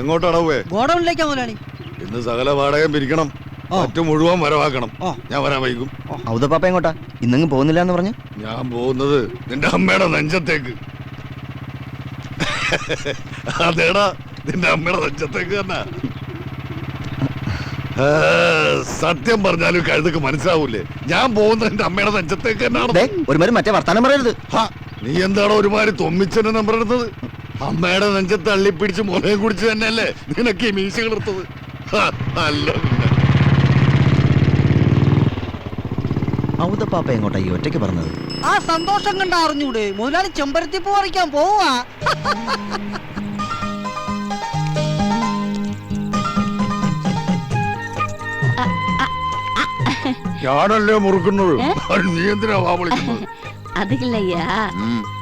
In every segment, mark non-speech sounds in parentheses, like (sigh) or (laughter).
എങ്ങോട്ടാണ് പോവേ ഗോഡൌണിലേക്കാ മുതലാളി. ഇന്ന് സകല വാടകം പിരിക്കണം. മറ്റു മുഴുവൻ വരവാക്കണം. ഞാൻ വരാൻ വൈകും. ഔതപ്പാപ്പ എങ്ങോട്ടാ? ഇന്നങ്ങ് പോകുന്നില്ല എന്ന് പറഞ്ഞു? ഞാൻ പോകുന്നത് നിന്റെ അമ്മയുടെ നെഞ്ചത്തേക്ക്. അതേടാ നിന്റെ അമ്മയുടെ നെഞ്ചത്തേക്ക് തന്നെ. സത്യം പറഞ്ഞാലും കഴുതക്ക് മനസ്സിലാവൂലേ? ഞാൻ പോകുന്നത് എന്റെ അമ്മയുടെ നെഞ്ചത്തേക്ക് തന്നെയാണ് ഒരുമാതിരി മറ്റേ വർത്താനം പറയരുത്. നീ എന്താണോ ഒരുമാതിരി തൊമ്മിച്ചെന്നെ നമ്പർ എടുത്തത്? അമ്മയുടെ തള്ളി തള്ളിപ്പിടിച്ച് മുളയും കുടിച്ച് തന്നെയല്ലേ നിനക്ക് ഈ മീശ കിളർത്തത് അല്ല. ഔതപ്പാപ്പ എങ്ങോട്ടാ ഈ ഒറ്റയ്ക്ക് പറഞ്ഞത്? ആ സന്തോഷം കണ്ട അറിഞ്ഞൂടെ. മുതലാളി ചെമ്പരത്തി പൂ പറിക്കാൻ പോവാ. ഞാനല്ലേ മുറുക്കുന്നത്? നീ എന്തിനാ വാ വിളിക്കുന്നത്? அது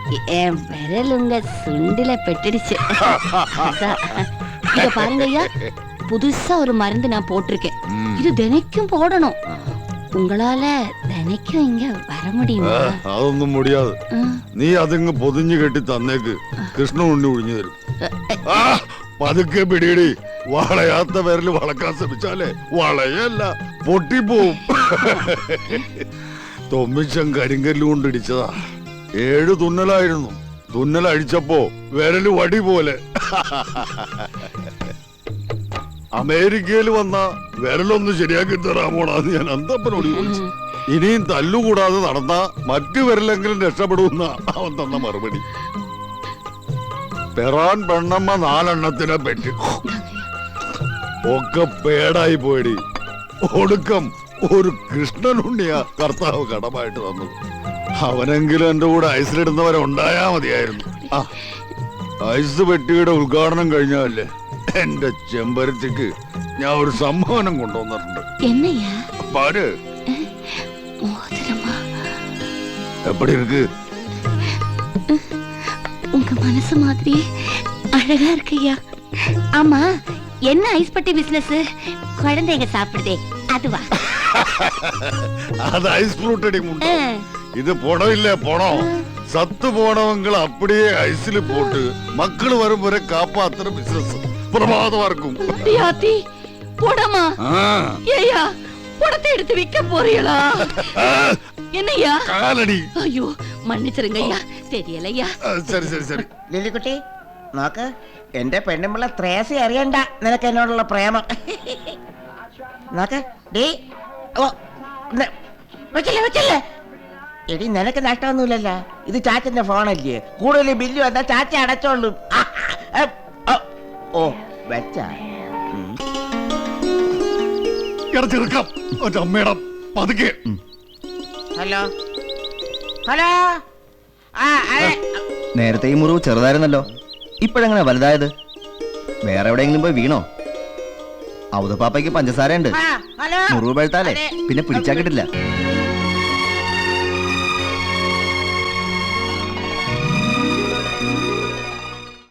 இல்லையா என் விரல் உங்க சுண்டில பெட்டுடுச்சு அதான். இத பாருங்க ஐயா புதுசா ஒரு மருந்து நான் போட்டிருக்கேன் இது தினைக்கும் போடணும் உங்களால தினைக்கும் இங்க வர ആ, முடியுமா അതൊന്നും മുടിയാതെ ம். നീ അതിങ്ങ് പൊതിഞ്ഞു കെട്ടി തന്നേക്ക് കൃഷ്ണ ഉണ്ണി ഒഴിഞ്ഞു തരും ആ, പതുക്കെ പിടിയിടി വളയാത്ത വിരല് വളക്കാൻ ശ്രമിച്ചാലേ വളയല്ല പൊട്ടിപ്പോവും തൊമ്മിച്ചൻ കരിങ്കല്ല് കൊണ്ട് ഇടിച്ചതാ ഏഴ് തുന്നലായിരുന്നു. തുന്നൽ അഴിച്ചപ്പോ വിരൽ വടി പോലെ. അമേരിക്കയിൽ വന്ന വിരലൊന്ന് ശരിയാക്കി തരാമോടാന്ന് ഞാൻ അന്തപ്പനോട് ചോദിച്ചു. ഇനിയും തല്ലുകൂടാതെ നടന്ന മറ്റു വിരലെങ്കിലും രക്ഷപ്പെടുന്ന അവൻ തന്ന മറുപടി. പെറാൻ പെണ്ണമ്മ നാലെണ്ണത്തിനെ പറ്റി. ഒക്കെ പേടായി പോയി ഒടുക്കം ഒരു കൃഷ്ണനുണ്ണിയ കർത്താവ് കടമായിട്ട് തന്നത്. അവനെങ്കിലും എന്റെ കൂടെ ഐസിലിടുന്നവരെ ഉണ്ടായാ മതിയായിരുന്നു. ആ ഐസ് പെട്ടിയുടെ ഉദ്ഘാടനം കഴിഞ്ഞാലേ എന്റെ ചെമ്പരത്തിക്ക് ഞാൻ ഒരു സമ്മാനം കൊണ്ടുവന്നിട്ടുണ്ട്. പാര് എപ്പടി ഇருக்கு உங்க மனசு மாதிரி அழகா இருக்கையா ஆமா என்ன ஐஸ் பட்டி பிசினஸ் குழந்தைங்க சாப்பிடுதே அதுவா அது ഐസ് ഫ്രൂട്ട് அடி முட்டை இது பணம் இல்ல பணம் சத்து போனவங்களை அப்படியே ஐஸ்ல போட்டு மக்கள் வரும் வரை காப்பாத்துற பிசினஸ் பிரமாதமா இருக்கும் யாத்தி போடமா ஆ, ஏயா படத்தை எடுத்து விற்க போறீங்களா ஆ, என்னய்யா காலடி ஐயோ மன்னிச்சிருங்க ஐயா தெரியலையா ആ, സരി സരി സരി ലില്ലിക്കുട്ടി നോക്ക് എന്റെ പെണ്ണുമ്പിള്ള ത്രേസി അറിയണ്ട നിനക്ക് എന്നോടുള്ള പ്രേമം (laughs) നോക്ക് ഡീ ഓ ന- വെച്ചില്ലേ വെച്ചില്ലേ എടി നിനക്ക് നഷ്ടമൊന്നുമില്ലല്ലോ. ഇത് ചാച്ചന്റെ ഫോണല്ലേ. കൂടുതൽ ബില്ല് വന്നാ ചാച്ച അടച്ചോളും. ഓ, വെച്ച. പതുക്കെ. ഹലോ. ഹലോ. നേരത്തെ ഈ മുറിവ് ചെറുതായിരുന്നല്ലോ. ഇപ്പോഴെങ്ങനെ വലുതായത്? വേറെ എവിടെയെങ്കിലും പോയി വീണോ? ഔതപ്പാപ്പയ്ക്ക് പഞ്ചസാരയുണ്ട്. ആ, ഹലോ. മുറിവ് പഴുത്താലേ. പിന്നെ പിടിച്ചാ കിട്ടില്ല